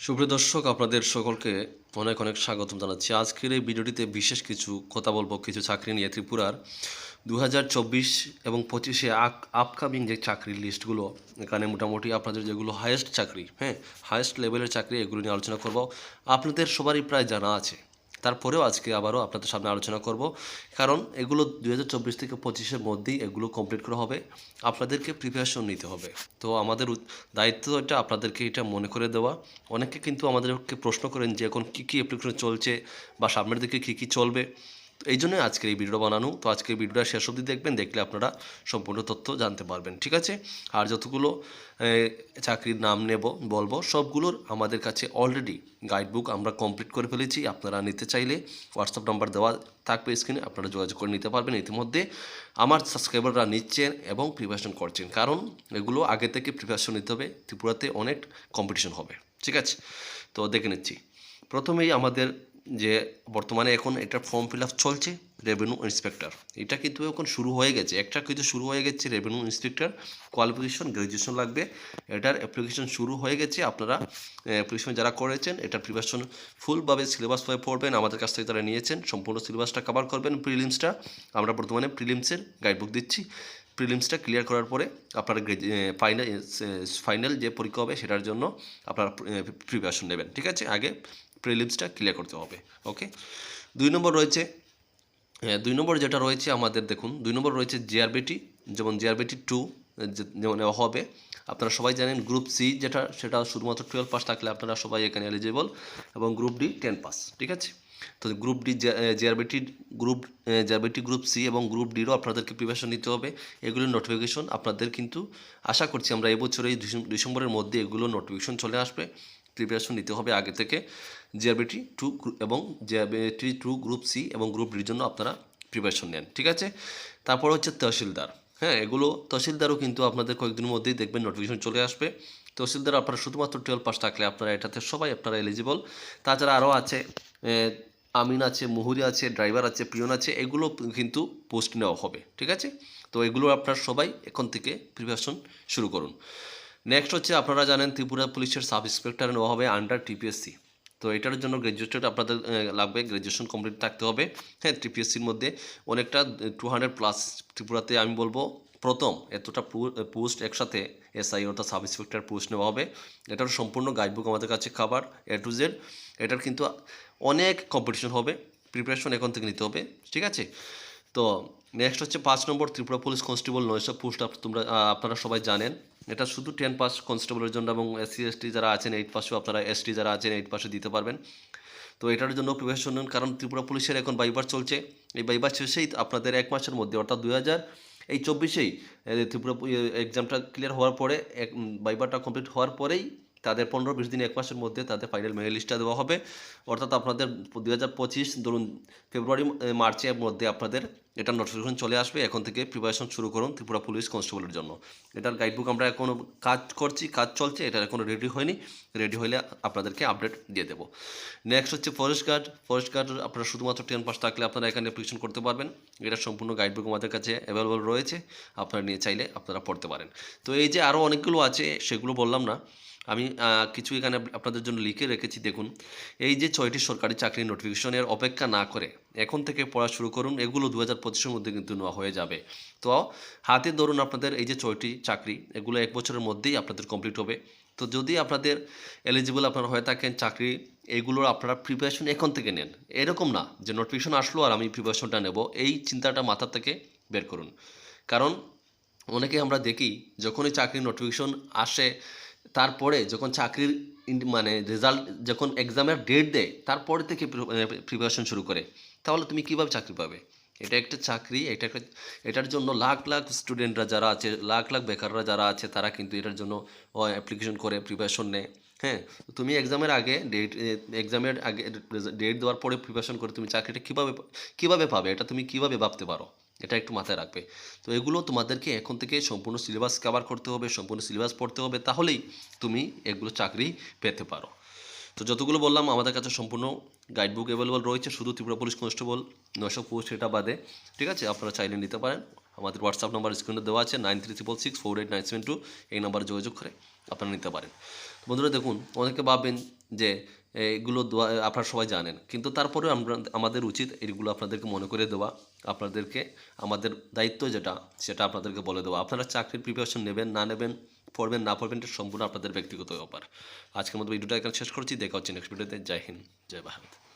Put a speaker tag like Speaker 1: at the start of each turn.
Speaker 1: সুপ্রিয় দর্শক, আপনাদের সকলকে অনেক অনেক স্বাগতম জানাচ্ছি। আজকের এই ভিডিওটিতে বিশেষ কিছু কথা বলব, কিছু চাকরি নিয়ে ত্রিপুরার। দু হাজার চব্বিশ এবং পঁচিশে আপকামিং যে চাকরির লিস্টগুলো এখানে মোটামুটি আপনাদের যেগুলো হায়েস্ট চাকরি হ্যাঁ হায়েস্ট লেভেলের চাকরি এগুলো নিয়ে আলোচনা করব। আপনাদের সবারই প্রায় জানা আছে তারপরেও আজকে আবারও আপনাদের সামনে আলোচনা করব। কারণ এগুলো দুহাজার চব্বিশ থেকে পঁচিশের মধ্যেই এগুলো কমপ্লিট করা হবে। আপনাদেরকে প্রিপারেশন নিতে হবে। তো আমাদের দায়িত্ব এটা আপনাদেরকে এটা মনে করে দেওয়া। অনেকে কিন্তু আমাদেরকে প্রশ্ন করেন যে এখন কী কী অ্যাপ্লিকেশন চলছে বা সামনের দিকে কী কী চলবে। এই জন্যই আজকের এই ভিডিও বানানো। তো আজকের ভিডিওটা শেষ অবধি দেখবেন, দেখলে আপনারা সম্পূর্ণ তথ্য জানতে পারবেন, ঠিক আছে? আর যতগুলো চাকরির নাম নেব, বলব, সবগুলোর আমাদের কাছে অলরেডি গাইডবুক আমরা কমপ্লিট করে ফেলেছি। আপনারা নিতে চাইলে হোয়াটসঅ্যাপ নাম্বার দেওয়া থাকবে স্ক্রিনে আপনারা যোগাযোগ করে নিতে পারবেন। ইতিমধ্যে আমার সাবস্ক্রাইবাররা নিচ্ছেন এবং প্রিপারেশন করছেন। কারণ এগুলো আগে থেকে প্রিপারেশন নিতে হবে, ত্রিপুরাতে অনেক কম্পিটিশন হবে, ঠিক আছে? তো দেখে নিচ্ছি। প্রথমেই আমাদের যে বর্তমানে এখন এটা ফর্ম ফিল আপ চলছে রেভিনিউ ইন্সপেক্টর এটা কিন্তু এখন শুরু হয়ে গেছে। একটা কিন্তু শুরু হয়ে গেছে রেভিনিউ ইন্সপেক্টর কোয়ালিফিকেশন গ্র্যাজুয়েশন লাগবে। এটার অ্যাপ্লিকেশন শুরু হয়ে গেছে। আপনারা অ্যাপ্লিকেশন যারা করেছেন, এটার প্রিপারেশন ফুলভাবে সিলেবাস হয়ে পড়বেন। আমাদের কাছ থেকে তারা নিয়েছেন। সম্পূর্ণ সিলেবাসটা কভার করবেন প্রিলিমসটা আমরা বর্তমানে প্রিলিমসের গাইডবুক দিচ্ছি। প্রিলিমসটা ক্লিয়ার করার পরে আপনারা ফাইনাল ফাইনাল যে পরীক্ষা হবে, সেটার জন্য আপনারা প্রিপারেশন নেবেন। ঠিক আছে? আগে প্রিলিমসটা ক্লিয়ার করতে হবে ওকে দুই নম্বর রয়েছে হ্যাঁ দুই নম্বর যেটা রয়েছে আমাদের, দেখুন, দুই নম্বর রয়েছে জিআরবিটি যেমন জিআরবিটি টু যেমন হবে। আপনারা সবাই জানেন গ্রুপ সি যেটা, সেটা শুধুমাত্র টুয়েলভ পাস থাকলে আপনারা সবাই এখানে এলিজিবল এবং গ্রুপ ডি টেন পাস ঠিক আছে? তো group D GRBT group GRBT group C এবং গ্রুপ ডিরও আপনাদেরকে প্রিপারেশন নিতে হবে। এগুলোর নোটিফিকেশন আপনাদের কিন্তু, আশা করছি আমরা এবছর এই ডিসেম্বরের মধ্যে এগুলো নোটিফিকেশন চলে আসবে। প্রিপারেশন নিতে হবে আগে থেকে। জিআরবিটি টু এবং জিআরবিটি টু গ্রুপ সি এবং গ্রুপ ডির জন্য আপনারা প্রিপারেশন নেন, ঠিক আছে? তারপর হচ্ছে তহসিলদার। হ্যাঁ এগুলো তহসিলদারও কিন্তু আপনাদের কয়েকদিনের মধ্যেই দেখবেন নোটিফিকেশন চলে আসবে। তহসিলদার আপনারা শুধুমাত্র টুয়েলভ পাস থাকলে আপনারা এটাতে সবাই আপনারা এলিজিবল তাছাড়া আরও আছে আমিন আছে, মুহুরি আছে ড্রাইভার আছে, পিয়ন আছে, এগুলো কিন্তু পোস্ট নেওয়া হবে, ঠিক আছে? তো এগুলো আপনারা সবাই এখন থেকে প্রিপারেশন শুরু করুন। নেক্সট হচ্ছে আপনারা জানেন ত্রিপুরা পুলিশের সাব ইন্সপেক্টর নেওয়া হবে আন্ডার টিপিএসসি তো এটার জন্য গ্র্যাজুয়েটেড আপনাদের লাগবে গ্র্যাজুয়েশন কমপ্লিট থাকতে হবে। হ্যাঁ টিপিএসসির মধ্যে অনেকটা টু হান্ড্রেড প্লাস ত্রিপুরাতে আমি বলব, প্রথম এতটা পোস্ট একসাথে এসআই অর্থাৎ সাব ইন্সপেক্টর পোস্ট নেওয়া হবে। এটার সম্পূর্ণ গাইডবুক আমাদের কাছে খাবার এ টু জেড এটার কিন্তু অনেক কম্পিটিশন হবে প্রিপারেশন এখন থেকে নিতে হবে, ঠিক আছে? তো নেক্সট হচ্ছে পাঁচ নম্বর ত্রিপুরা পুলিশ কনস্টেবল নয়শো পোস্ট তোমরা আপনারা সবাই জানেন। এটা শুধু টেন পাস কনস্টেবলের জন্য এবং এসসি এসটি যারা আছেন এইট পাসেও আপনারা এসটি যারা আছেন এইট পাসে দিতে পারবেন। তো এটার জন্য প্রিপারেশন নিন কারণ ত্রিপুরা পুলিশের এখন বাইবার চলছে। এই বাইবার শেষেই আপনাদের এক মাসের মধ্যে, অর্থাৎ দুই হাজার এই চব্বিশেই ত্রিপুরা এক্সামটা ক্লিয়ার হওয়ার পরে, এক বাইবারটা কমপ্লিট হওয়ার পরেই তাদের পনেরো বিশ দিন এক মাসের মধ্যে তাদের ফাইনাল মেরিট লিস্টটা দেওয়া হবে। অর্থাৎ আপনাদের দুই হাজার পঁচিশ ধরুন ফেব্রুয়ারি মার্চের মধ্যে আপনাদের এটার নোটিফিকেশন চলে আসবে। এখন থেকে প্রিপারেশন শুরু করুন ত্রিপুরা পুলিশ কনস্টেবলের জন্য। এটার গাইডবুক আমরা এখনও কাজ করছি, কাজ চলছে, এটা এখনও রেডি হয়নি। রেডি হলে আপনাদেরকে আপডেট দিয়ে দেবো। নেক্সট হচ্ছে ফরেস্ট গার্ড ফরেস্ট গার্ড আপনারা শুধুমাত্র টেন পাস থাকলে আপনারা এখানে অ্যাপ্লিকেশন করতে পারবেন। এটা সম্পূর্ণ গাইডবুক আমাদের কাছে অ্যাভেলেবল রয়েছে। আপনারা নিয়ে চাইলে আপনারা পড়তে পারেন। তো এই যে আরও অনেকগুলো আছে, সেগুলো বললাম না। আমি কিছু এখানে আপনাদের জন্য লিখে রেখেছি, দেখুন। এই যে ছয়টি সরকারি চাকরির নোটিফিকেশনের অপেক্ষা না করে, এখন থেকে পড়া শুরু করুন, এগুলো দু হাজার পঁচিশের মধ্যে কিন্তু নেওয়া হয়ে যাবে। তো, হাতে ধরুন আপনাদের এই যে ছয়টি চাকরি, এগুলো এক বছরের মধ্যেই আপনাদের কমপ্লিট হবে। তো যদি আপনাদের এলিজিবল আপনারা হয়ে থাকেন চাকরি, এগুলোর আপনারা প্রিপারেশন এখন থেকে নেন। এরকম না যে নোটিফিকেশন আসলো আর আমি প্রিপারেশনটা নেব, এই চিন্তাটা মাথা থেকে বের করুন। কারণ, অনেকে আমরা দেখি, যখনই চাকরির নোটিফিকেশন আসে তারপরে যখন চাকরির মানে রেজাল্ট যখন এক্সামের ডেট দেয়, তারপরে থেকে প্রিপারেশন শুরু করে। তাহলে তুমি কীভাবে চাকরি পাবে? এটা একটা চাকরি, এটা একটা, এটার জন্য লাখ লাখ স্টুডেন্টরা যারা আছে, লাখ লাখ বেকাররা যারা আছে, তারা কিন্তু এটার জন্য অ্যাপ্লিকেশন করে প্রিপারেশন নেয়। হ্যাঁ তুমি এক্সামের আগে ডেট এক্সামের আগে ডেট দেওয়ার পরে প্রিপারেশন করে তুমি চাকরিটা কীভাবে কীভাবে পাবে? এটা তুমি কীভাবে ভাবতে পারো? এটা একটু মাথায় রাখবে। তো এগুলো তোমাদেরকে এখন থেকে সম্পূর্ণ সিলেবাস কভার করতে হবে, সম্পূর্ণ সিলেবাস পড়তে হবে, তাহলেই তুমি এগুলো চাকরি পেতে পারো। তো যতগুলো বললাম, আমাদের কাছে সম্পূর্ণ গাইডবুক অ্যাভেলেবল রয়েছে, শুধু ত্রিপুরা পুলিশ কনস্টেবল নশো পোস্ট এটা বাদে, ঠিক আছে? আপনারা চাইলে নিতে পারেন। আমাদের হোয়াটসঅ্যাপ নাম্বার স্ক্রিনে দেওয়া আছে nine three triple six four eight nine seven two এই নাম্বারে যোগাযোগ করে আপনারা নিতে পারেন। বন্ধুরা দেখুন, অনেকে ভাববেন যে এগুলো আপনারা সবাই জানেন। কিন্তু তারপরেও আমরা, আমাদের উচিত এগুলো আপনাদেরকে মনে করে দেওয়া, আপনাদেরকে, আমাদের দায়িত্ব যেটা, সেটা আপনাদেরকে বলে দেওয়া। আপনারা চাকরির প্রিপারেশন নেবেন, না নেবেন, পড়বেন, না পড়বেন, এটা সম্পূর্ণ আপনাদের ব্যক্তিগত ব্যাপার। আজকের মতো ভিডিওটা এখানে শেষ করছি, দেখা হচ্ছে নেক্সট ভিডিওতে জয় হিন্দ, জয় ভারত।